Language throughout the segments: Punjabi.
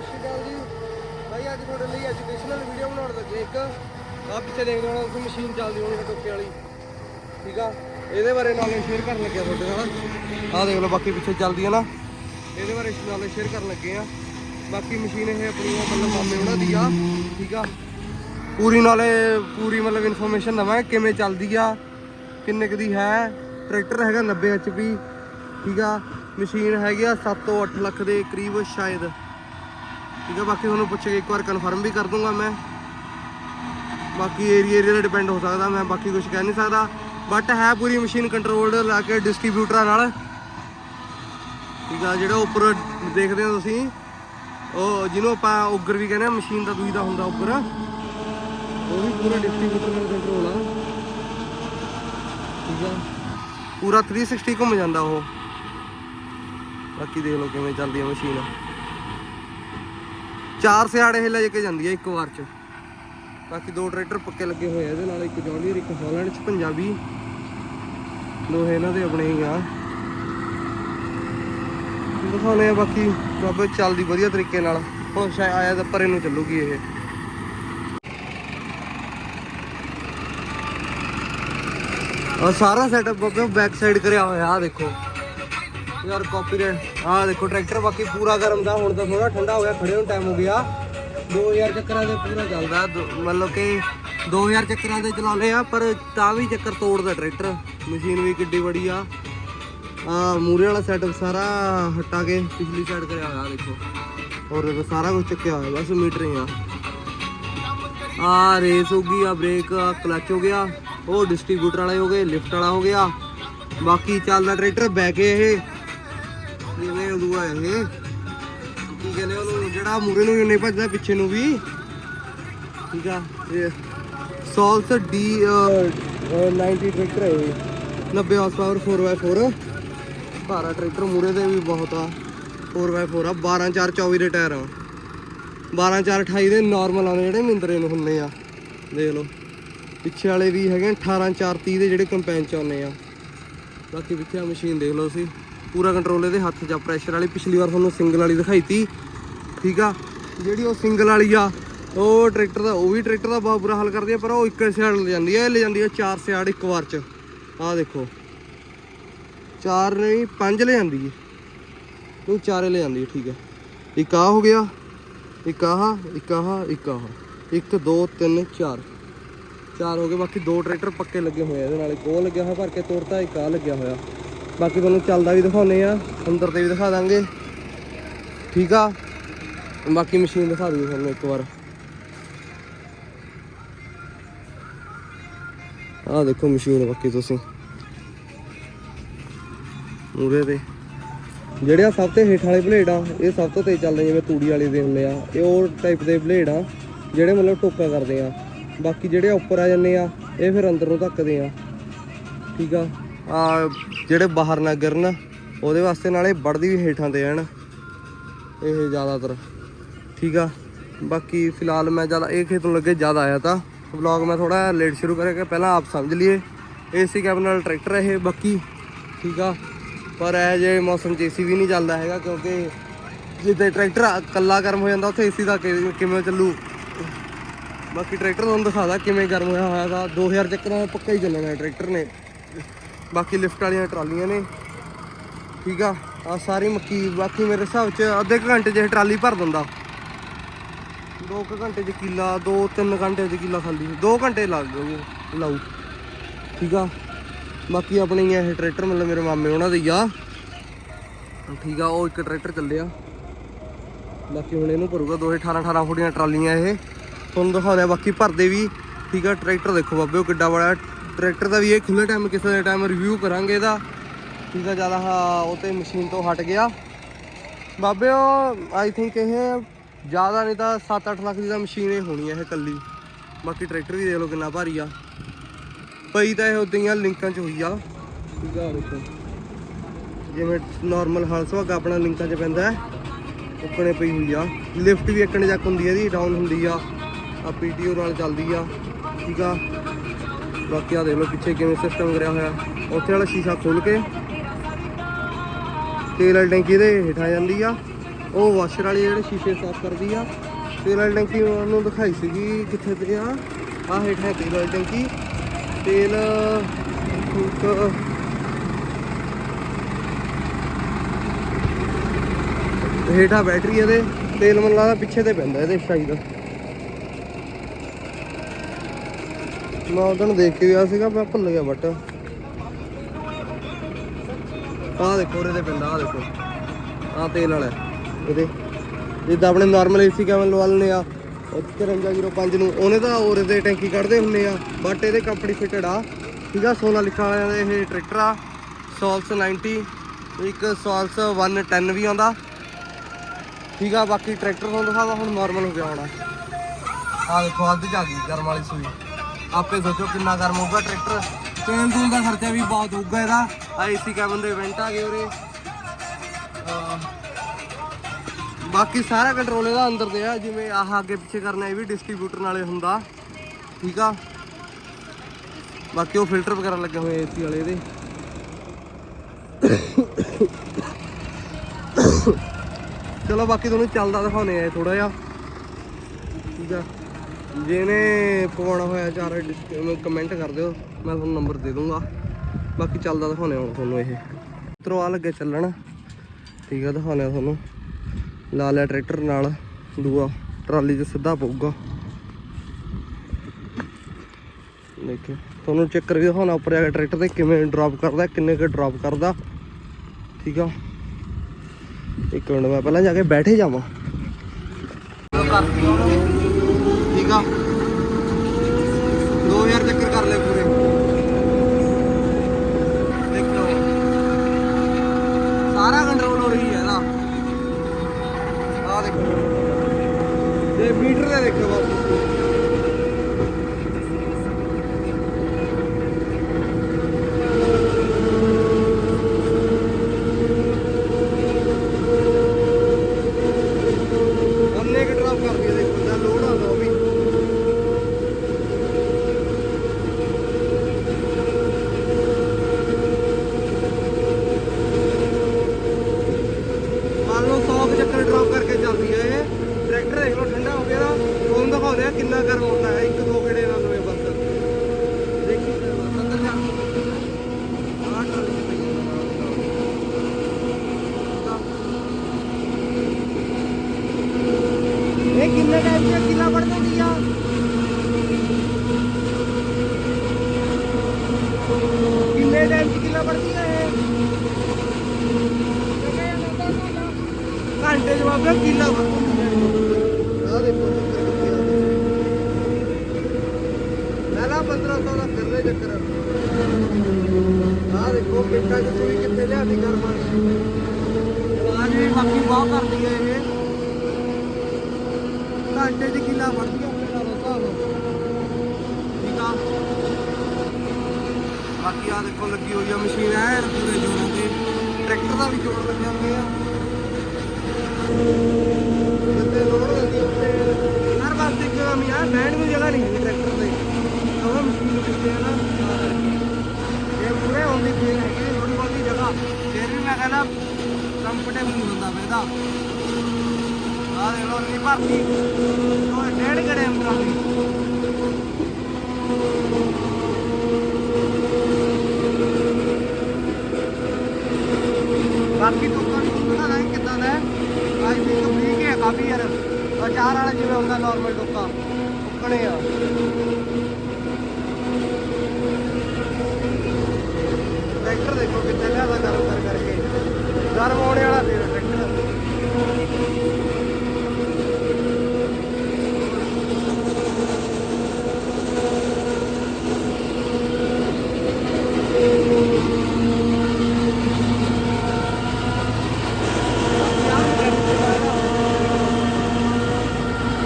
ਸਤਿ ਸ਼੍ਰੀ ਅਕਾਲ ਜੀ। ਭਾਈ ਅੱਜ ਤੁਹਾਡੇ ਲਈ ਐਜੂਕੇਸ਼ਨਲ ਵੀਡੀਓ ਬਣਾਉਣ ਲੱਗੇ ਇੱਕ। ਆਹ ਪਿੱਛੇ ਦੇਖਦੇ ਹੋਣਾ ਤੁਸੀਂ ਮਸ਼ੀਨ ਚੱਲਦੀ ਹੋਣੀ ਟੋਕੇ ਵਾਲੀ। ਠੀਕ ਆ? ਇਹਦੇ ਬਾਰੇ ਨੌਲੇਜ ਸ਼ੇਅਰ ਕਰਨ ਲੱਗਿਆ ਤੁਹਾਡੇ ਨਾਲ। ਆਹ ਦੇਖ ਲਓ, ਬਾਕੀ ਪਿੱਛੇ ਚੱਲਦੀ ਹੈ ਨਾ। ਇਹਦੇ ਬਾਰੇ ਨੌਲੇਜ ਸ਼ੇਅਰ ਕਰਨ ਲੱਗੇ ਆ। ਬਾਕੀ ਮਸ਼ੀਨ ਇਹ ਆਪਣੀ ਮਤਲਬ ਮਾਮੇ ਉਹਨਾਂ ਦੀ ਆ। ਠੀਕ ਆ? ਪੂਰੀ ਨਾਲੇ ਪੂਰੀ ਮਤਲਬ ਇਨਫੋਰਮੇਸ਼ਨ ਦਵਾਂਗੇ ਕਿਵੇਂ ਚੱਲਦੀ ਆ, ਕਿੰਨੇ ਕੁ ਦੀ ਹੈ। ਟਰੈਕਟਰ ਹੈਗਾ 90 HP ਠੀਕ ਆ? ਮਸ਼ੀਨ ਹੈਗੀ ਆ 7 ਤੋਂ 8 ਲੱਖ ਦੇ ਕਰੀਬ ਸ਼ਾਇਦ। ਠੀਕ ਆ, ਬਾਕੀ ਤੁਹਾਨੂੰ ਪੁੱਛ ਕੇ ਇੱਕ ਵਾਰ ਕਨਫਰਮ ਵੀ ਕਰ ਦੂੰਗਾ ਮੈਂ। ਬਾਕੀ ਏਰੀਆ ਏਰੀਆ ਦਾ ਡਿਪੈਂਡ ਹੋ ਸਕਦਾ ਮੈਂ, ਬਾਕੀ ਕੁਝ ਕਹਿ ਨਹੀਂ ਸਕਦਾ। ਬਟ ਹੈ ਪੂਰੀ ਮਸ਼ੀਨ ਕੰਟਰੋਲਡ ਲਾ ਕੇ ਡਿਸਟ੍ਰੀਬਿਊਟਰਾਂ ਨਾਲ। ਠੀਕ ਆ, ਜਿਹੜਾ ਉੱਪਰ ਦੇਖਦੇ ਹੋ ਤੁਸੀਂ, ਉਹ ਜਿਹਨੂੰ ਆਪਾਂ ਉਗਰ ਵੀ ਕਹਿੰਦੇ ਆ ਮਸ਼ੀਨ ਦਾ ਦੂਈ ਦਾ ਹੁੰਦਾ ਉੱਪਰ ਉਹ ਵੀ ਪੂਰਾ ਡਿਸਟ੍ਰੀਬਿਊਟਰ ਨਾਲ ਕੰਟਰੋਲ ਆ। ਠੀਕ ਆ। ਪੂਰਾ 360 ਘੁੰਮ ਜਾਂਦਾ ਉਹ। ਬਾਕੀ ਦੇਖ ਲਓ ਕਿਵੇਂ ਚੱਲਦੀ ਆ ਮਸ਼ੀਨ ਚਾਰ ਸਿਆੜੇ ਹਿੱਲਾ ਕੇ ਜਾਂਦੀ ਹੈ ਇੱਕ ਵਾਰ ਚ। ਬਾਕੀ ਦੋ ਟਰੈਕਟਰ ਪੱਕੇ ਲੱਗੇ ਹੋਏ ਆ ਇਹਦੇ ਨਾਲ, ਇੱਕ ਜੌਂਡੀਅਰ ਇੱਕ ਹਾਲੈਂਡ ਚ, ਪੰਜਾਬੀ। ਦੋਹੇ ਇਹਨਾਂ ਦੇ ਆਪਣੇ ਹੀ ਆ। ਦਿਖਾਉਣੇ ਆ ਬਾਕੀ ਬਾਬਾ ਚੱਲਦੀ ਵਧੀਆ ਤਰੀਕੇ ਨਾਲ। ਹੁਣ ਸ਼ਾਇਦ ਆਇਆ ਤਾਂ ਪਰੇ ਨੂੰ ਚੱਲੂਗੀ ਇਹ। ਆ ਸਾਰਾ ਸੈਟਅਪ ਬਾਬੇ ਬੈਕ ਸਾਈਡ ਕਰਿਆ ਹੋਇਆ ਆ ਦੇਖੋ। ਯਾਰ ਕਾਪੀਰਾਈਟ ਆ ਦੇਖੋ ਟਰੈਕਟਰ ਬਾਕੀ ਪੂਰਾ ਗਰਮ ਦਾ, ਹੁਣ ਤਾਂ ਥੋੜਾ ਠੰਡਾ ਹੋ ਗਿਆ, ਖੜੇ ਨੂੰ ਟਾਈਮ ਹੋ ਗਿਆ। 2000 ਚੱਕਰਾਂ ਦੇ ਪੂਰਾ ਚੱਲਦਾ, ਦੋ- ਮਤਲਬ ਕਿ 2000 ਚੱਕਰਾਂ ਦੇ ਚਲਾਉਂਦੇ ਆ, ਪਰ ਤਾਂ ਵੀ ਚੱਕਰ ਤੋੜਦਾ ਟਰੈਕਟਰ ਮਸ਼ੀਨ ਵੀ ਕਿੱਡੀ ਬੜੀ ਆ। ਆ ਮੂਰੇ ਵਾਲਾ ਸੈਟਅਪ ਸਾਰਾ ਹਟਾ ਕੇ ਪਿਛਲੀ ਸਾਈਡ ਕਰਿਆ ਹੋਇਆ, ਦੇਖੋ। ਔਰ ਸਾਰਾ ਕੁਝ ਚੱਕਿਆ ਹੋਇਆ, ਬਸ ਮੀਟਰ ਹੀ ਆ। ਆ ਰੇਸ ਹੋ ਗਈ ਆ ਬ੍ਰੇਕ ਆ ਕਲਚ ਹੋ ਗਿਆ, ਉਹ ਡਿਸਟ੍ਰੀਬਿਊਟਰ ਵਾਲੇ ਹੋ ਗਏ ਲਿਫਟ ਵਾਲਾ ਹੋ ਗਿਆ। ਬਾਕੀ ਚੱਲਦਾ ਟਰੈਕਟਰ ਬੈ ਕੇ ਇਹ ਜਿਵੇਂ ਉਦੋਂ ਇਹ ਕੀ ਕਹਿੰਦੇ ਉਹਨੂੰ, ਜਿਹੜਾ ਮੂਰੇ ਨੂੰ ਵੀ ਨਹੀਂ ਭੱਜਦਾ ਪਿੱਛੇ ਨੂੰ ਵੀ। ਠੀਕ ਆ, ਇਹ ਸੋਲਸ ਡੀ 90 ਟਰੈਕਟਰ ਹੈ 90 ਹਾਰਸ ਪਾਵਰ 4x4 ਭਾਰਾ ਟਰੈਕਟਰ ਮੂਰੇ ਦੇ ਵੀ ਬਹੁਤ ਆ। 4x4 ਆ 12 4 24 ਦੇ ਟਾਇਰ ਆ। 12 4 28 ਦੇ ਨਾਰਮਲ ਆਉਂਦੇ ਜਿਹੜੇ ਮਿੰਦਰੇ ਨੂੰ ਹੁੰਦੇ ਆ। ਦੇਖ ਲਓ। ਪਿੱਛੇ ਵਾਲੇ ਵੀ ਹੈਗੇ 18 4 30 ਦੇ ਜਿਹੜੇ ਕੰਪੈਨ ਚ ਆਉਂਦੇ ਆ। ਬਾਕੀ ਪਿੱਛੇ ਆ ਮਸ਼ੀਨ ਦੇਖ ਲਓ ਤੁਸੀਂ। ਪੂਰਾ ਕੰਟਰੋਲ ਇਹਦੇ ਹੱਥ 'ਚ ਆ। ਪ੍ਰੈਸ਼ਰ ਵਾਲੀ ਪਿਛਲੀ ਵਾਰ ਤੁਹਾਨੂੰ ਸਿੰਗਲ ਵਾਲੀ ਦਿਖਾਈ ਤੀ। ਠੀਕ ਆ? ਜਿਹੜੀ ਉਹ ਸਿੰਗਲ ਵਾਲੀ ਆ, ਉਹ ਟਰੈਕਟਰ ਦਾ, ਉਹ ਵੀ ਟਰੈਕਟਰ ਦਾ ਬਹੁਤ ਬੁਰਾ ਹਾਲ ਕਰਦੀ ਆ, ਪਰ ਉਹ ਇੱਕ ਸਿਆੜ ਲੈ ਜਾਂਦੀ ਆ, ਇਹ ਲੈ ਜਾਂਦੀ ਆ ਚਾਰ ਸਿਆੜ ਇੱਕ ਵਾਰ 'ਚ। ਆਹ ਦੇਖੋ। ਚਾਰ ਨਹੀਂ, ਪੰਜ ਲੈ ਜਾਂਦੀ ਹੈ ਉਹ ਚਾਰੇ ਲੈ ਜਾਂਦੀ ਹੈ ਠੀਕ ਹੈ ਇੱਕ ਆ ਹੋ ਗਿਆ, ਇੱਕ ਆਹ ਇੱਕ ਆਹ ਇੱਕ ਆਹ। ਇੱਕ, ਦੋ, ਤਿੰਨ, ਚਾਰ। ਚਾਰ ਹੋ ਗਏ, ਬਾਕੀ ਦੋ ਟਰੈਕਟਰ ਪੱਕੇ ਲੱਗੇ ਹੋਏ ਆ ਇਹਦੇ ਨਾਲ। ਇੱਕ ਉਹ ਲੱਗਿਆ ਹੋਇਆ, ਭਰ ਕੇ ਤੋੜਤਾ ਇੱਕ ਆ ਲੱਗਿਆ ਹੋਇਆ। ਬਾਕੀ ਤੁਹਾਨੂੰ ਚੱਲਦਾ ਵੀ ਦਿਖਾਉਨੇ ਆ, ਅੰਦਰ ਤੇ ਵੀ ਦਿਖਾ ਦਾਂਗੇ। ਠੀਕ ਆ? ਬਾਕੀ ਮਸ਼ੀਨ ਦਿਖਾ ਦੂੰਗਾ ਤੁਹਾਨੂੰ ਇੱਕ ਵਾਰ। ਆਹ ਦੇਖੋ ਮਸ਼ੀਨ ਬਾਕੀ ਤੁਸੀਂ। ਮੂਰੇ ਤੇ। ਜਿਹੜੇ ਆ ਸਭ ਤੋਂ ਹੇਠ ਵਾਲੇ ਬਲੇਡ ਆ, ਇਹ ਸਭ ਤੋਂ ਤੇਜ਼ ਚੱਲਦੇ ਜਿਵੇਂ ਤੂੜੀ ਵਾਲੇ ਦੇ ਹੁੰਦੇ ਆ। ਇਹ ਉਹ ਟਾਈਪ ਦੇ ਬਲੇਡ ਆ, ਜਿਹੜੇ ਮਤਲਬ ਟੋਕਾ ਕਰਦੇ ਆ। ਬਾਕੀ ਜਿਹੜੇ ਉੱਪਰ ਆ ਜਾਂਦੇ ਆ, ਇਹ ਫਿਰ ਅੰਦਰ ਨੂੰ ਧੱਕਦੇ ਆ। ਠੀਕ ਆ? ਆ ਜਿਹੜੇ ਬਾਹਰ ਨਾ ਗਿਰਨ, ਉਹਦੇ ਵਾਸਤੇ ਨਾਲੇ ਵੜਦੀ ਵੀ ਹੇਠਾਂ ਤੇ ਹਨ ਇਹ ਜ਼ਿਆਦਾਤਰ। ਠੀਕ ਆ? ਬਾਕੀ ਫਿਲਹਾਲ ਮੈਂ ਜ਼ਿਆਦਾ, ਇਹ ਖੇਤ ਨੂੰ ਲੱਗੇ ਜ਼ਿਆਦਾ ਆਇਆ ਤਾਂ। ਵਲੌਗ ਮੈਂ ਥੋੜਾ ਲੇਟ ਸ਼ੁਰੂ ਕਰਿਆ ਪਹਿਲਾਂ ਆਪ ਸਮਝ ਲਈਏ। ਏਸੀ ਕੈਬ ਨਾਲ ਟਰੈਕਟਰ ਇਹ ਬਾਕੀ, ਠੀਕ ਆ? ਪਰ ਇਹ ਜੇ ਮੌਸਮ 'ਚ ਏਸੀ ਵੀ ਨਹੀਂ ਚੱਲਦਾ ਹੈਗਾ, ਕਿਉਂਕਿ ਜਿੱਦੇ ਟਰੈਕਟਰ ਇਕੱਲਾ ਗਰਮ ਹੋ ਜਾਂਦਾ, ਉੱਥੇ ਏਸੀ ਦਾ ਕਿਵੇਂ ਚੱਲੂ? ਬਾਕੀ ਟਰੈਕਟਰ ਤੁਹਾਨੂੰ ਦਿਖਾਦਾ ਕਿਵੇਂ ਗਰਮ ਹੋਇਆ ਹੋਇਆ ਦਾ। 2000 ਚੱਕਰਾਂ ਪੱਕਾ ਹੀ ਚੱਲਣਾ ਹੈ ਟਰੈਕਟਰ ਨੇ। ਬਾਕੀ ਲਿਫਟ ਵਾਲੀਆਂ ਟਰਾਲੀਆਂ ਨੇ। ਠੀਕ ਆ ਆ ਸਾਰੀ ਮੱਕੀ, ਬਾਕੀ ਮੇਰੇ ਹਿਸਾਬ 'ਚ ਅੱਧੇ ਕੁ ਘੰਟੇ 'ਚ ਇਹ ਟਰਾਲੀ ਭਰ ਦਿੰਦਾ। 2 ਘੰਟੇ 'ਚ ਕਿੱਲਾ 2-3 ਘੰਟੇ 'ਚ ਕਿਲਾ ਖਾਲੀ 2 ਘੰਟੇ ਲੱਗ ਗਏ ਲਾਉ ਠੀਕ ਆ, ਬਾਕੀ ਆਪਣੀ ਇਹ ਟਰੈਕਟਰ ਮਤਲਬ ਮੇਰੇ ਮਾਮੇ ਉਹਨਾਂ ਦੇ ਆ। ਠੀਕ ਆ, ਉਹ ਇੱਕ ਟਰੈਕਟਰ ਚੱਲਿਆ। ਬਾਕੀ ਹੁਣ ਇਹਨੂੰ ਭਰੂਗਾ ਦੋਹੇ 18 18 ਫੁੱਟੀਆਂ ਟਰਾਲੀਆਂ ਇਹ। ਤੁਹਾਨੂੰ ਦਿਖਾਉਂਦੇ ਆ, ਬਾਕੀ ਭਰਦੇ ਵੀ। ਠੀਕ ਆ, ਟਰੈਕਟਰ ਦੇਖੋ ਬਾਬੇ, ਉਹ ਕਿੱਡਾ ਬੜਾ ਟਰੈਕਟਰ ਦਾ ਵੀ ਇਹ ਖੁੱਲੇ ਟਾਈਮ ਕਿਸੇ ਦੇ ਟਾਈਮ ਰਿਵਿਊ ਕਰਾਂਗੇ ਇਹਦਾ। ਠੀਕ ਆ, ਜ਼ਿਆਦਾ ਹਾਂ ਉਹ ਤੇ ਮਸ਼ੀਨ ਤੋਂ ਹਟ ਗਿਆ। ਬਾਬੇ, ਉਹ ਆਈ ਥਿੰਕ ਇਹ ਜ਼ਿਆਦਾ ਨਹੀਂ ਤਾਂ 7-8 ਲੱਖ ਦੀ ਤਾਂ ਮਸ਼ੀਨ ਇਹ ਹੋਣੀ ਆ ਇਹ ਕੱਲੀ ਬਾਕੀ ਟਰੈਕਟਰ ਵੀ ਦੇਖ ਲਓ ਕਿੰਨਾ ਭਾਰੀ ਆ। ਪਈ ਤਾਂ ਇਹ ਉਦਾਂ ਹੀ ਲਿੰਕਾਂ 'ਚ ਹੋਈ ਆ। ਠੀਕ ਆ, ਦੇਖੋ। ਜਿਵੇਂ ਨਾਰਮਲ ਹਲ ਸੁਹਾਗਾ ਆਪਣਾ ਲਿੰਕਾਂ 'ਚ ਪੈਂਦਾ ਹੈ। ਉੱਕਣੇ ਪਈ ਹੋਈ ਆ। ਲਿਫਟ ਵੀ ਇੱਕਣੇ ਚੱਕ ਹੁੰਦੀ ਆ ਇਹਦੀ ਡਾਊਨ ਹੁੰਦੀ ਆ। ਆ ਪੀਟੀਓ ਨਾਲ ਚੱਲਦੀ ਆ। ਠੀਕ ਆ। ਬਾਕੀ ਆ ਦੇਖ ਲਓ ਪਿੱਛੇ ਕਿਵੇਂ ਸਿਸਟਮ ਕਰਿਆ ਹੋਇਆ। ਉੱਥੇ ਵਾਲਾ ਸ਼ੀਸ਼ਾ ਖੋਲ ਕੇ ਤੇਲ ਵਾਲੀ ਟੈਂਕੀ ਦੇ ਹੇਠਾਂ ਜਾਂਦੀ ਆ। ਉਹ ਵਾਸ਼ਰ ਵਾਲੀ ਜਿਹੜੇ ਸ਼ੀਸ਼ੇ ਸਾਫ਼ ਕਰਦੀ ਆ। ਤੇਲ ਵਾਲੀ ਟੈਂਕੀ ਉਹਨੂੰ ਦਿਖਾਈ ਸੀਗੀ ਕਿੱਥੇ ਤੇ ਆ। ਆ ਹੇਠ ਤੇਲ ਵਾਲੀ ਟੈਂਕੀ। ਤੇਲ ਹੇਠਾਂ ਬੈਟਰੀ ਇਹਦੇ। ਤੇਲ ਮੈਨੂੰ ਲੱਗਦਾ ਪਿੱਛੇ ਤੇ ਪੈਂਦਾ ਇਹਦੇ ਸ਼ਾਇਦ ਮੈਂ ਉਦੋਂ ਦੇਖ ਕੇ ਗਿਆ ਸੀਗਾ, ਮੈਂ ਭੁੱਲ ਗਿਆ ਬਟ ਆਹ ਦੇਖੋ ਉਹਦੇ ਤੇ ਪੈਂਦਾ ਆਹ ਦੇਖੋ। ਆਹ ਤੇਲ ਵਾਲਾ ਇਹਦੇ। ਜਿੱਦਾਂ ਆਪਣੇ ਨਾਰਮਲ ਏਸੀ ਕੈਮਲ ਲਵਾ ਲੈਂਦੇ ਆ 5305 ਨੂੰ। ਉਹਨੇ ਤਾਂ ਉਹਦੇ ਦੇ ਟੈਂਕੀ ਕੱਢਦੇ ਹੁੰਦੇ ਆ ਬਟ ਇਹਦੇ ਕੰਪਨੀ ਫਿਟਡ ਆ। ਠੀਕ ਆ, ਸੋਨਾ ਲਿਖਾ ਵਾਲਿਆਂ ਦਾ ਇਹ ਟਰੈਕਟਰ ਆ ਸੋਲਸ 90 ਇੱਕ ਸੋਲਸ 110 ਵੀ ਆਉਂਦਾ। ਠੀਕ ਆ, ਬਾਕੀ ਟਰੈਕਟਰ ਤੁਹਾਨੂੰ ਦਿਖਾਵਾ ਹੁਣ ਨਾਰਮਲ ਹੋ ਗਿਆ ਹੋਣਾ। ਆ ਦੇਖੋ, ਅੱਧ ਚ ਗਈ ਗਰਮ ਵਾਲੀ ਸੂਈ। ਆਪੇ ਸੋਚੋ ਕਿੰਨਾ ਗਰਮ ਹੋਊਗਾ ਟਰੈਕਟਰ। ਤੇਲ ਤੂਲ ਦਾ ਖਰਚਾ ਵੀ ਬਹੁਤ ਹੋਊਗਾ ਇਹਦਾ। ਆ ਏਸੀ ਕੈਬਨ ਦੇ ਇਵੈਂਟ ਆ ਗਏ ਉਰੇ। ਬਾਕੀ ਸਾਰਾ ਕੰਟਰੋਲ ਇਹਦਾ ਅੰਦਰ ਦੇ ਆ, ਜਿਵੇਂ ਆਹ ਅੱਗੇ ਪਿੱਛੇ ਕਰਨਾ ਇਹ ਵੀ ਡਿਸਟ੍ਰੀਬਿਊਟਰ ਨਾਲੇ ਹੁੰਦਾ। ਠੀਕ ਆ? ਬਾਕੀ ਉਹ ਫਿਲਟਰ ਵਗੈਰਾ ਲੱਗੇ ਹੋਏ ਏਸੀ ਵਾਲੇ ਇਹਦੇ। ਚਲੋ ਬਾਕੀ ਤੁਹਾਨੂੰ ਚੱਲਦਾ ਦਿਖਾਉਨੇ ਆ ਥੋੜਾ ਜਿਹਾ। ਠੀਕ ਆ? ਜਿਹਨੇ ਪਵਾਉਣਾ ਹੋਇਆ ਚਾਰ ਕਮੈਂਟ ਕਰ ਦਿਓ, ਮੈਂ ਤੁਹਾਨੂੰ ਨੰਬਰ ਦੇ ਦੂੰਗਾ। ਬਾਕੀ ਚੱਲਦਾ ਦਿਖਾਉਨੇ ਹੁਣ ਤੁਹਾਨੂੰ ਇਹ। ਤਰੋ ਲੱਗੇ ਚੱਲਣ। ਠੀਕ ਆ ਦਿਖਾਉਨੇ ਆ ਤੁਹਾਨੂੰ। ਲਾ ਲਿਆ ਟਰੈਕਟਰ ਨਾਲ, ਦੂਆ। ਟਰਾਲੀ 'ਚ ਸਿੱਧਾ ਪਊਗਾ। ਦੇਖੋ ਤੁਹਾਨੂੰ ਚੱਕਰ ਵੀ ਦਿਖਾਉਣਾ ਉੱਪਰ ਜਾ ਕੇ ਟਰੈਕਟਰ ਤੇ ਕਿਵੇਂ ਡ੍ਰੌਪ ਕਰਦਾ, ਕਿੰਨੇ ਕੁ ਡ੍ਰੌਪ ਕਰਦਾ। ਠੀਕ ਆ। ਇੱਕ ਮਿੰਟ, ਮੈਂ ਪਹਿਲਾਂ ਜਾ ਕੇ ਬੈਠੇ ਜਾਵਾਂ। ਠੀਕ ਆ 2000 ਚੱਕਰ ਕਰ ਲੈ ਪੂਰੇ ਦੇਖੋ ਸਾਰਾ ਕੰਟਰੋਲ ਹੋ ਰਹੀ ਹੈ ਇਹਦਾ ਆ ਦੇਖੋ ਤੇ ਮੀਟਰ ਦੇ ਦੇਖੋ ਬਸ ਉਹਨੇ ਕਿ ਡ੍ਰੌਪ ਕਰਦੀ ਹੈ ਦੇਖੋ ਦਾ ਲੋਡ ਆਉਂਦਾ ਉਹ ਵੀ ਮੰਨ ਲਓ 100 ਕੁ ਚੱਕਰ ਡ੍ਰੌਪ ਕਰਕੇ ਚੱਲਦੀ ਹੈ ਇਹ ਟਰੈਕਟਰ ਦੇਖ ਲਓ ਠੰਡਾ ਹੋ ਗਿਆ ਨਾ ਤੁਹਾਨੂੰ ਦਿਖਾਉਂਦੇ ਆ ਕਿੰਨਾ ਗਰਮ ਹੁੰਦਾ ਹੈ ਇੱਕ ਦੋ ਗੇੜੇ ਨਾਲ ਹੋਏ ਬਸ ਦੇਖੀ ਤੇ ਬਸ ਅੰਦਰ ਜਾ ਆਹ ਟਰਾਲੀ ਚ ਪਈ ਹੈ। ਇਹ ਕਿੰਨੇ ਟਾਈਮ ਚ ਕਿੰਨਾ ਪੜਦਾ ਹੁੰਦੀ ਆ ਕਿੰਨੇ ਟਾਈਮ ਚ ਕਿੰਨਾ ਪੜਦੀ ਆ ਇਹ ਘੰਟੇ ਜਵਾਬ ਦਾ ਕਿੱਲਾ ਆ ਦੇਖੋ ਚੱਕਰ ਕਿੱਥੇ ਆ ਪਹਿਲਾ 1500 ਦਾ ਫਿਰ ਲੈ ਚੱਕਰ ਆ ਦੇਖੋ ਮਿੰਟਾਂ ਚ ਸੂਈ ਕਿੱਥੇ ਲਿਆਦੀ ਕਰਮਾ ਆਜ ਵੀ ਕਰਦੀ ਹੈ ਇਹ। ਘੰਟੇ ਚ ਕਿੱਲਾ ਵੜਦੀ ਆ ਆਪਣੇ ਨਾਲ ਹਿਸਾਬ ਠੀਕ ਆ। ਬਾਕੀ ਆ ਦੇਖੋ, ਲੱਗੀ ਹੋਈ ਆ ਮਸ਼ੀਨ ਐ ਪੂਰੇ ਜੋਰਾਂ ਤੇ ਟਰੈਕਟਰ ਦਾ ਵੀ ਜੋੜ ਲੱਗਿਆ ਹੋਇਆ ਜਿੱਤੇ ਲੋੜ ਲੱਗੀ ਉੱਤੇ ਹਰ ਪਾਸੇ ਇੱਕ ਕਮੀ ਆ ਬੈਠਣ ਨੂੰ ਜਗ੍ਹਾ ਨਹੀਂ ਹੈ ਟਰੈਕਟਰ ਤੇ। ਉਹ ਮਸ਼ੀਨ ਪਿੱਛੇ ਆ ਨਾ ਇਹ ਪੂਰੇ ਹੁੰਦੀ ਫੇਰ ਹੈਗੀ ਥੋੜੀ ਬਹੁਤੀ ਜਗ੍ਹਾ, ਫਿਰ ਵੀ ਮੈਂ ਕਹਿੰਦਾ ਕੰਫਰਟੇਬਲ ਨਹੀਂ ਹੁੰਦਾ। ਬੇਦਾ ਆ ਦੇ ਲੋ ਨਹੀਂ ਭਰਤੀ। ਉਹ ਡੇਢ ਘੜੇ ਅੰਦਰ ਦੀ ਬਾਕੀ ਤੁਕਾਂ ਨੂੰ ਪਤਾ ਨਹੀਂ ਕਿੱਦਾਂ ਦਾ ਅੱਜ ਵੀ ਤਾਂ ਠੀਕ ਹੈ ਕਾਫੀ ਯਾਰ। ਆ ਚਾਰ ਵਾਲਾ ਜਿਵੇਂ ਹੁੰਦਾ ਨਾਰਮਲ ਟੋਕਾ ਉੱਕਣੇ ਆ। ਟਰੈਕਟਰ ਦੇਖੋ ਕਿੱਥੇ ਲਿਆਦਾ ਗਰਮ ਕਰ ਕਰਕੇ। ਗਰਮ ਹੋਣੇ ਵਾਲਾ ਫੇਰ ਟਰੈਕਟਰ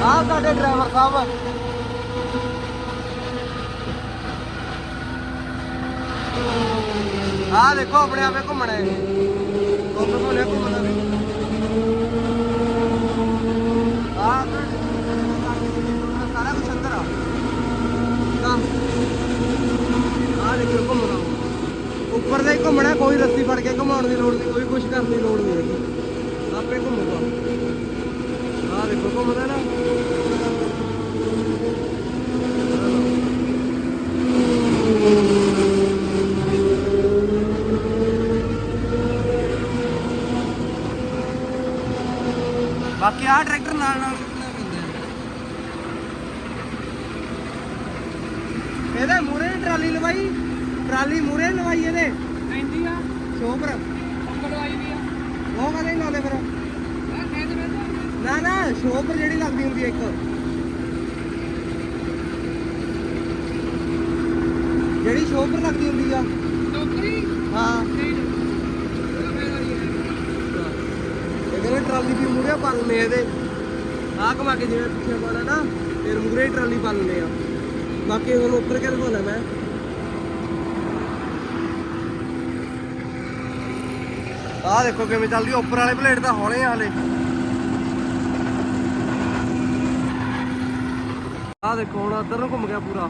ਆਹ ਤੁਹਾਡੇ ਡਰਾਈਵਰ ਸਾਹਿਬ ਆਹ ਦੇਖੋ ਆਪਣੇ ਆਪੇ ਘੁੰਮਣਾ ਹੈ ਉਹ ਘੁੰਮਣਾ ਘੁੰਮਣਾ ਵੀ ਆਹ ਸਾਰਾ ਕੁਝ ਅੰਦਰ ਆ ਤਾਂ ਆਹ ਦੇਖੋ ਘੁੰਮਣਾ ਉੱਪਰ ਦੇ ਹੀ ਘੁੰਮਣਾ ਕੋਈ ਰੱਸੀ ਫੜ ਕੇ ਘੁਮਾਉਣ ਦੀ ਲੋੜ ਨਹੀਂ, ਕੋਈ ਕੁਝ ਕਰਨ ਦੀ ਲੋੜ ਨਹੀਂ ਹੈਗੀ। ਆਪੇ ਘੁੰਮੂਗਾ। ਦੇਖੋ, ਘੁੰਮਦਾ ਨਾ। ਬਾਕੀ ਆਹ ਟਰੈਕਟਰ ਨਾਲ ਨਾਲ ਕਿੰਨਾ ਪੈਂਦਾ ਇਹਦੇ ਮੂਰੇ ਟਰਾਲੀ ਲਵਾਈ, ਟਰਾਲੀ ਮੂਰੇ ਲਵਾਈ ਇਹਦੇ। ਪੈਂਦੀ ਆ। ਆ ਉਹ ਕਦੇ ਨਹੀਂ ਲਾਉਂਦੇ ਫਿਰ। ਨਾ ਨਾ ਸ਼ੋਪਰ ਜਿਹੜੀ ਲੱਗਦੀ ਹੁੰਦੀ ਹੈ ਇੱਕ। ਜਿਹੜੀ ਸ਼ੋਪਰ ਲੱਗਦੀ ਹੁੰਦੀ ਆ। ਟੋਕਰੀ ਹਾਂ। ਇਹ ਕਹਿੰਦੇ ਟਰਾਲੀ ਵੀ ਮੂਰੇ ਪਾ ਲੈਂਦੇ ਆ ਇਹਦੇ। ਆਹ ਕਮਾ ਕੇ ਜਿਵੇਂ ਪਿੱਛੇ ਪਾਣਾ ਨਾ ਫਿਰ ਮੂਰੇ ਟਰਾਲੀ ਪਾ ਲੈਂਦੇ ਆ। ਬਾਕੀ ਹੁਣ ਉੱਤਰ ਕੇ ਦਿਖਾਉਣਾ ਮੈਂ? ਆਹ ਦੇਖੋ ਕਿਵੇਂ ਚੱਲਦੀ ਉੱਪਰ ਵਾਲੇ ਪਲੇਟ ਤਾਂ ਹੌਲੇ ਆ ਹਲੇ। ਆਹ ਦੇਖੋ ਹੁਣ ਇੱਧਰ ਨੂੰ ਘੁੰਮ ਗਿਆ ਪੂਰਾ।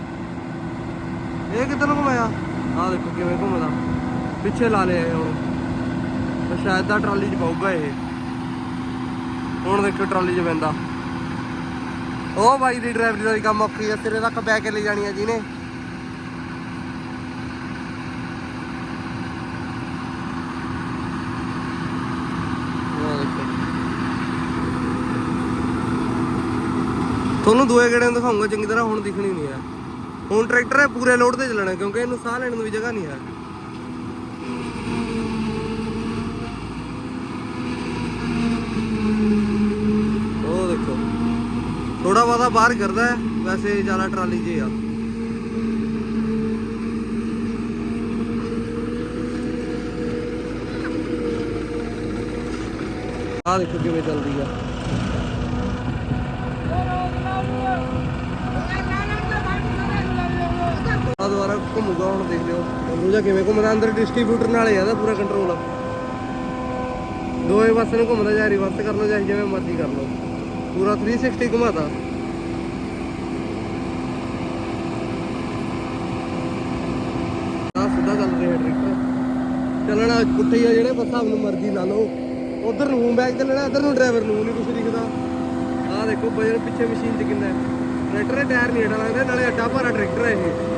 ਇਹ ਕਿੱਧਰ ਨੂੰ ਘੁੰਮਿਆ? ਆਹ ਦੇਖੋ ਕਿਵੇਂ ਘੁੰਮਦਾ। ਪਿੱਛੇ ਲਾ ਲਿਆ ਇਹ ਹੁਣ। ਸ਼ਾਇਦ ਦਾ ਟਰਾਲੀ 'ਚ ਪਾਊਗਾ ਇਹ। ਹੁਣ ਦੇਖੋ ਟਰਾਲੀ 'ਚ ਪੈਂਦਾ। ਉਹ ਬਾਈ ਦੀ ਡਰਾਈਵਰੀ ਦਾ ਕੰਮ ਔਖੀ ਆ ਤੇਰੇ ਤੱਕ ਬੈ ਕੇ ਲੈ ਜਾਣੀ ਆ ਜਿਹਨੇ ਆਹ ਦੇਖੋ। ਤੁਹਾਨੂੰ ਦੂਏ ਗੇੜੇ ਨੂੰ ਦਿਖਾਉਂਗਾ ਚੰਗੀ ਤਰ੍ਹਾਂ ਹੁਣ ਦਿਖਣੀ ਨਹੀਂ ਆ। ਹੁਣ ਟਰੈਕਟਰ ਹੈ ਪੂਰੇ ਲੋਡ ਤੇ ਚੱਲਣਾ, ਕਿਉਂਕਿ ਇਹਨੂੰ ਸਾਹ ਲੈਣ ਨੂੰ ਵੀ ਜਗ੍ਹਾ ਨਹੀਂ ਹੈ ਉਹ ਦੇਖੋ ਥੋੜਾ ਬਹੁਤਾ ਬਾਹਰ ਕਰਦਾ ਹੈ, ਵੈਸੇ ਜ਼ਿਆਦਾ ਟਰਾਲੀ 'ਚ ਹੀ ਆ। ਆਹ ਦੇਖੋ ਕਿਵੇਂ ਚੱਲਦੀ ਆ। ਆ ਦੁਬਾਰਾ ਘੁੰਮੂਗਾ, ਹੁਣ ਦੇਖ ਲਿਓ। ਦੂਜਾ ਕਿਵੇਂ? ਘੁੰਮਦਾ ਅੰਦਰ ਡਿਸਟ੍ਰੀਬਿਊਟਰ ਨਾਲ ਹੀ ਆ ਪੂਰਾ ਕੰਟਰੋਲ ਦੋਵੇਂ ਪਾਸੇ ਨੂੰ ਘੁੰਮਦਾ ਜਾਂ ਰਿਵਰਸ ਕਰ ਲਓ ਜਾਂ ਜਿਵੇਂ ਮਰਜ਼ੀ ਕਰ ਲਓ। ਪੂਰਾ 360 ਘੁਮਾਤਾ। ਆ ਸਿੱਧਾ ਚੱਲ ਰਿਹਾ ਟਰੈਕਟਰ ਚੱਲਣਾ ਪੁੱਠੇ ਹੀ ਆ ਜਿਹੜੇ ਹਿਸਾਬ ਨੂੰ ਮਰਜ਼ੀ ਲਾ ਲਓ। ਉਧਰ ਨੂੰ ਹੋਮ ਬੈਕ ਲੈਣਾ ਇੱਧਰ ਨੂੰ ਡਰਾਈਵਰ ਨੂੰ, ਨਹੀਂ ਕੁਝ ਦਿਖਦਾ। ਆਹ ਦੇਖੋ ਵਜਨ ਪਿੱਛੇ ਮਸ਼ੀਨ 'ਚ ਕਿੰਨਾ ਹੈ। ਟਰੈਕਟਰ ਦੇ ਟਾਇਰ ਨਹੀਂ ਏਡਾ ਲੱਗਦਾ ਨਾਲੇ ਅੱਡਾ ਭਾਰਾ ਟਰੈਕਟਰ ਹੈ ਇਹ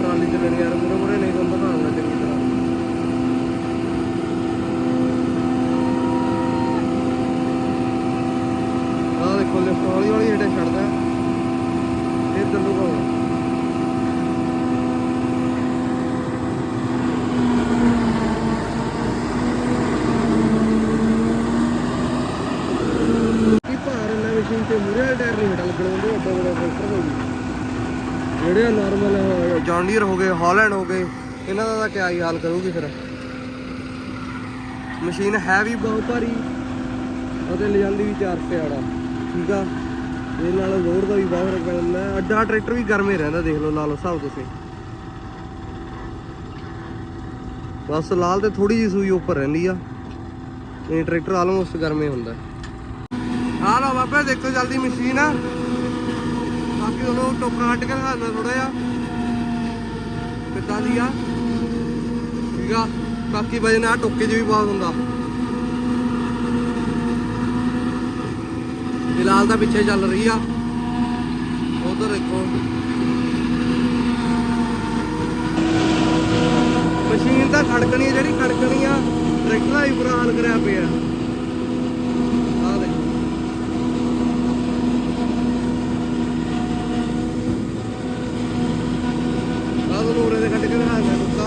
ਟਰਾਲੀ ਚੱਲਣੀ ਯਾਰ ਮੂਰੇ ਮੂਰੇ ਨਹੀਂ ਤੁਹਾਨੂੰ ਦਿਖਾਉਂਗਾ ਚੰਗੀ ਤਰ੍ਹਾਂ ਆਹ ਦੇਖੋ ਲਿਫਟ ਹੌਲੀ ਹੌਲੀ ਹੇਠਾਂ ਛੱਡਦਾ। ਫਿਰ ਚੱਲੂਗਾ ਕੀ ਭਾਰ ਇਹਨਾਂ ਮਸ਼ੀਨ ਤੇ ਮੂਰੇ ਵਾਲੇ ਟਾਇਰ ਨਹੀਂ ਹਟਾ ਲੱਗਣ ਦਿੰਦੇ ਅੱਡਾ ਬੜਾ ਟਰੈਕਟਰ ਹੋ ਗਈ ਜਿਹੜੇ ਨਾਰਮਲ ਜੌਂਡੀਅਰ ਹੋ ਗਏ ਹਾਲੈਂਡ ਹੋ ਗਏ, ਇਹਨਾਂ ਦਾ ਤਾਂ ਕਿਆ ਹੀ ਹਾਲ ਕਰੂਗੀ ਫਿਰ। ਮਸ਼ੀਨ ਹੈ ਵੀ ਬਹੁਤ ਭਾਰੀ। ਅਤੇ ਲਿਜਾਂਦੀ ਵੀ 4 ਸਿਆੜਾ ਠੀਕ ਆ। ਇਹ ਨਾਲ ਲੋਡ ਦਾ ਵੀ ਬਹੁਤ ਫ਼ਰਕ ਪੈ ਅੱਡਾ ਟਰੈਕਟਰ ਵੀ ਗਰਮੇ ਰਹਿੰਦਾ, ਦੇਖ ਲਓ ਲਾ ਲਓ ਹਿਸਾਬ ਤੁਸੀਂ। ਬਸ ਲਾਲ ਤੇ ਥੋੜੀ ਜਿਹੀ ਸੂਈ ਉੱਪਰ ਰਹਿੰਦੀ ਆ। ਇਹ ਟਰੈਕਟਰ ਆਲਮੋਸਟ ਗਰਮੇ ਹੁੰਦਾ। ਆ ਲਓ ਬਾਬੇ, ਦੇਖੋ ਜਲਦੀ ਮਸ਼ੀਨ ਆ। ਬਾਕੀ ਉਹਨੂੰ ਟੋਕਾ ਕੱਟ ਕੇ ਦਿਖਾਉਣਾ ਥੋੜਾ ਜਿਹਾ। ਕਿੱਦਾਂ ਦੀ ਆ? ਠੀਕ ਆ। ਬਾਕੀ ਵਜਨ ਆ, ਟੋਕੇ 'ਚ ਵੀ ਬਹੁਤ ਹੁੰਦਾ। ਫਿਲਹਾਲ ਤਾਂ ਪਿੱਛੇ ਚੱਲ ਰਹੀ ਆ। ਉਧਰ ਦੇਖੋ। ਮਸ਼ੀਨ ਤਾਂ ਖੜਕਣੀ ਆ, ਜਿਹੜੀ ਖੜਕਣੀ ਆ, ਟਰੈਕਟਰ ਦਾ ਵੀ ਬੁਰਾ ਹਾਲ ਕਰਿਆ ਪਿਆ। ਆ ਦੇਖੋ। ਆਹ ਤੁਹਾਨੂੰ ਦੇ ਕੱਢ ਕੇ ਦਿਖਾਉਂਦਾ ਟੁੱਕਾ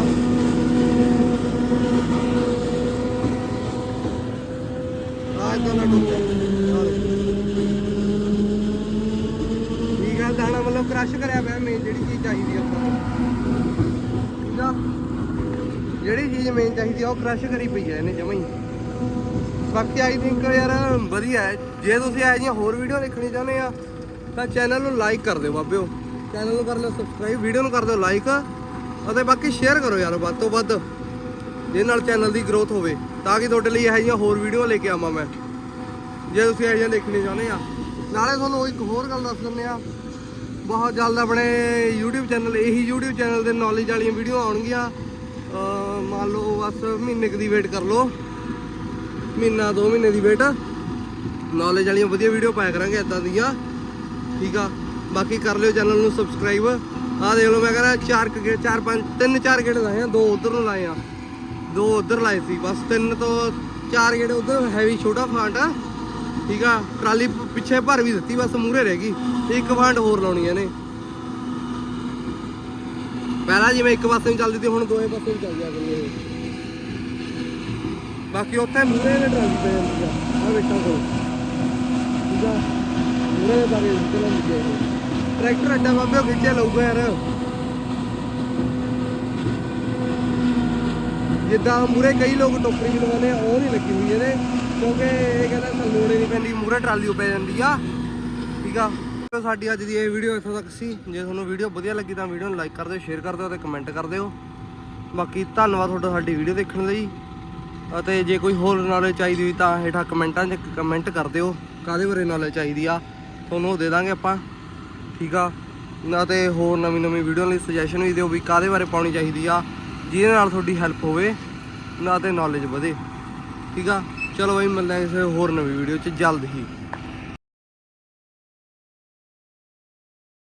ਆਹ ਇਦਾਂ ਦਾ ਟੁੱਕਾ ਆਹ ਦੇਖੋ। ਠੀਕ ਆ ਦਾਣਾ ਕਰਿਆ ਪਿਆ ਮੇਨ ਜਿਹੜੀ ਚੀਜ਼ ਚਾਹੀਦੀ ਆ ਆਪਾਂ ਨੂੰ ਠੀਕ ਆ ਜਿਹੜੀ ਚੀਜ਼ ਮੇਨ ਚਾਹੀਦੀ ਆ, ਉਹ ਕ੍ਰਸ਼ ਕਰੀ ਪਈ ਆ ਇਹਨੇ ਜਮਾਂ ਹੀ। ਬਾਕੀ ਆਈ ਥਿੰਕ ਯਾਰ ਵਧੀਆ ਹੈ। ਜੇ ਤੁਸੀਂ ਇਹੋ ਜਿਹੀਆਂ ਹੋਰ ਵੀਡੀਓ ਦੇਖਣੀ ਚਾਹੁੰਦੇ ਆ, ਤਾਂ ਚੈਨਲ ਨੂੰ ਲਾਈਕ ਕਰ ਦਿਓ ਬਾਬਿਓ। ਚੈਨਲ ਨੂੰ ਕਰ ਲਿਓ ਸਬਸਕ੍ਰਾਈਬ ਵੀਡੀਓ ਨੂੰ ਕਰ ਦਿਓ ਲਾਈਕ ਅਤੇ ਬਾਕੀ ਸ਼ੇਅਰ ਕਰੋ ਯਾਰ, ਵੱਧ ਤੋਂ ਵੱਧ ਜਿਹਦੇ ਨਾਲ ਚੈਨਲ ਦੀ ਗਰੋਥ ਹੋਵੇ, ਤਾਂ ਕਿ ਤੁਹਾਡੇ ਲਈ ਇਹੋ ਜਿਹੀਆਂ ਹੋਰ ਵੀਡੀਓ ਲੈ ਕੇ ਆਵਾਂ ਮੈਂ। ਜੇ ਤੁਸੀਂ ਇਹੋ ਜਿਹੀਆਂ ਦੇਖਣੀ ਚਾਹੁੰਦੇ ਆ। ਨਾਲੇ ਤੁਹਾਨੂੰ ਇੱਕ ਹੋਰ ਗੱਲ ਦੱਸ ਦਿੰਦੇ ਆ ਬਹੁਤ ਜਲਦ ਆਪਣੇ YouTube ਚੈਨਲ ਇਹੀ YouTube ਚੈਨਲ 'ਤੇ ਨੌਲੇਜ ਵਾਲੀਆਂ ਵੀਡੀਓ ਆਉਣਗੀਆਂ। ਮੰਨ ਲਓ ਬਸ ਮਹੀਨੇ ਕੁ ਦੀ ਵੇਟ ਕਰ ਲਓ। ਮਹੀਨਾ 2 ਮਹੀਨੇ ਦੀ ਵੇਟ ਨੌਲੇਜ ਵਾਲੀਆਂ ਵਧੀਆ ਵੀਡੀਓ ਪਾਇਆ ਕਰਾਂਗੇ ਇਦਾਂ ਦੀਆਂ। ਠੀਕ ਆ? ਬਾਕੀ ਕਰ ਲਿਓ ਚੈਨਲ ਨੂੰ ਸਬਸਕ੍ਰਾਈਬ ਆਹ ਦੇਖ ਲਓ ਮੈਂ ਕਹਿੰਦਾ ਚਾਰ ਕੁ ਗੇ ਚਾਰ ਪੰਜ, ਤਿੰਨ ਚਾਰ ਗੇੜੇ ਲਾਏ ਆ, ਦੋ ਉਧਰ ਨੂੰ ਲਾਏ ਆ। ਦੋ ਉਧਰ ਲਾਏ ਸੀ, ਬਸ ਤਿੰਨ ਤੋਂ ਚਾਰ ਗੇੜੇ ਉਧਰ ਹੈਵੀ ਛੋਟਾ ਫਾਂਟ ਆ। ਠੀਕ ਆ? ਟਰਾਲੀ ਪਿੱਛੇ ਭਰ ਵੀ ਦਿੱਤੀ, ਬਸ ਮੂਹਰੇ ਰਹਿ ਗਈ। ਤੇ ਇੱਕ ਫਾਂਟ ਹੋਰ ਲਾਉਣੀ ਇਹਨੇ ਪਹਿਲਾਂ ਜਿਵੇਂ ਇੱਕ ਪਾਸੇ ਨੂੰ ਚੱਲਦੀ ਸੀ, ਹੁਣ ਦੋਵੇਂ ਪਾਸੇ ਨੂੰ ਚੱਲ ਜਾ ਕਰੀ ਇਹ ਬਾਕੀ ਉੱਥੇ ਮੂਹਰੇ ਦੇ ਟਰਾਲੀ ਪੈ ਜਾਂਦੀ ਆ। ਆ ਵੇਟਾਂ ਕੋਲ ਠੀਕ ਆ? ਮੂਹਰੇ ਦੇ ਬਾਰੇ ਚਲਾ ਲਿਆ ਟਰੈਕਟਰ ਅੱਡਾ ਬਾਬੇ ਉਹ ਲਊਗਾ ਯਾਰ। ਜਿੱਦਾਂ ਮੂਰੇ ਕਈ ਲੋਕ ਟੋਕਰੀ ਵੀ ਲਵਾਉਂਦੇ ਆ, ਉਹ ਨਹੀਂ ਲੱਗੀ ਹੋਈ ਇਹਦੇ। ਕਿਉਂਕਿ ਇਹ ਕਹਿੰਦਾ ਤਾਂ ਲੋੜ ਨਹੀਂ ਪੈਂਦੀ ਮੂਰੇ ਟਰਾਲੀ ਉਹ ਪੈ ਜਾਂਦੀ ਆ। ਠੀਕ ਆ? ਤੇ ਸਾਡੀ ਅੱਜ ਦੀ ਇਹ ਵੀਡੀਓ ਇੱਥੋਂ ਤੱਕ ਸੀ। ਜੇ ਤੁਹਾਨੂੰ ਵੀਡੀਓ ਵਧੀਆ ਲੱਗੀ ਤਾਂ ਵੀਡੀਓ ਨੂੰ ਲਾਈਕ ਕਰ ਦਿਓ ਸ਼ੇਅਰ ਕਰ ਦਿਓ ਤੇ ਕਮੈਂਟ ਕਰ ਦਿਓ। ਬਾਕੀ ਧੰਨਵਾਦ ਤੁਹਾਡਾ ਸਾਡੀ ਵੀਡੀਓ ਦੇਖਣ ਲਈ। ਅਤੇ ਜੇ ਕੋਈ ਹੋਰ ਨੌਲੇਜ ਚਾਹੀਦੀ ਹੋਈ ਤਾਂ ਹੇਠਾਂ ਕਮੈਂਟਾਂ 'ਚ ਕਮੈਂਟ ਕਰ ਦਿਓ, ਕਾਹਦੇ ਬਾਰੇ ਨੌਲੇਜ ਚਾਹੀਦੀ ਆ। ਤੁਹਾਨੂੰ ਉਹ ਦੇ ਦਾਂਗੇ ਆਪਾਂ। ਠੀਕ ਆ? ਨਾ ਤੇ ਹੋਰ ਨਵੀਂ ਨਵੀਂ ਵੀਡੀਓ ਲਈ ਸੁਜੈਸ਼ਨ ਵੀ ਦਿਓ ਵੀ ਕਾਹਦੇ ਬਾਰੇ ਪਾਉਣੀ ਚਾਹੀਦੀ ਆ। ਜਿਹਦੇ ਨਾਲ ਤੁਹਾਡੀ ਹੈਲਪ ਹੋਵੇ, ਨਾ ਤੇ ਨੌਲੇਜ ਵਧੇ। ਠੀਕ ਆ? ਚਲੋ ਬਈ ਮਿਲਦੇ ਹਾਂ ਕਿਸੇ ਹੋਰ ਨਵੀਂ ਵੀਡੀਓ 'ਚ ਜਲਦ ਹੀ।